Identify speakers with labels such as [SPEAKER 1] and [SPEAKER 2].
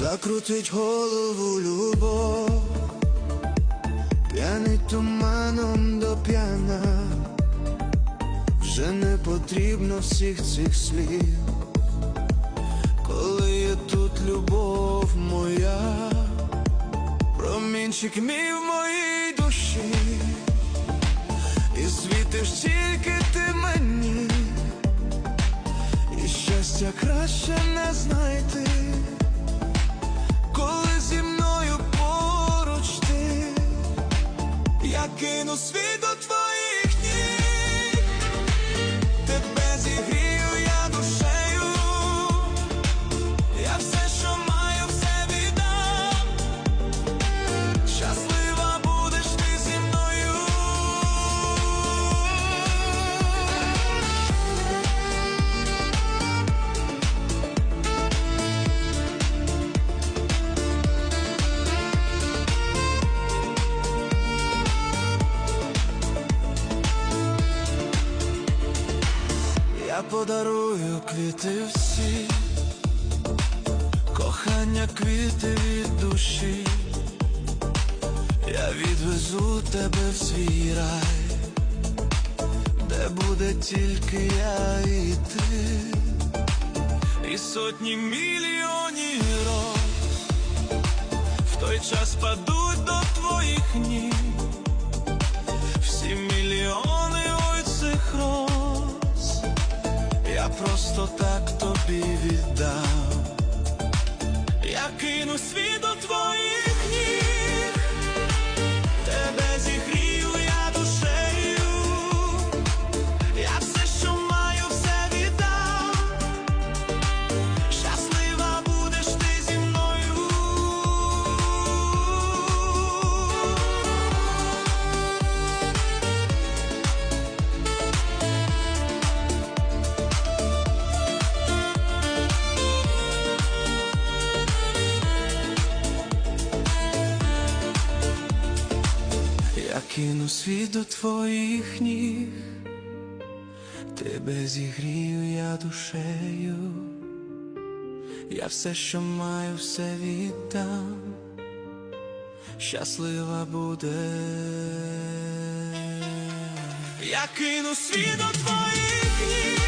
[SPEAKER 1] закрутить голову любов, п'яний туманом до п'яна, вже не потрібно всіх цих слів, коли є тут любов моя, промінчик мій в моїй душі, і світиш тільки ти мені. І щастя краще я кину Я подарую квіти всі, кохання квіти від душі, я відвезу тебе в свій рай, де буде тільки я і ти, і сотні мільйонів роз в той час падуть до твоїх ніг. Просто так тобі віддав, Я кину світ у твоїх кину світ до твоїх ніг, тебе зігрію я душею, я все, що маю, все віддам, щаслива буде. Я кину світ до твоїх ніг.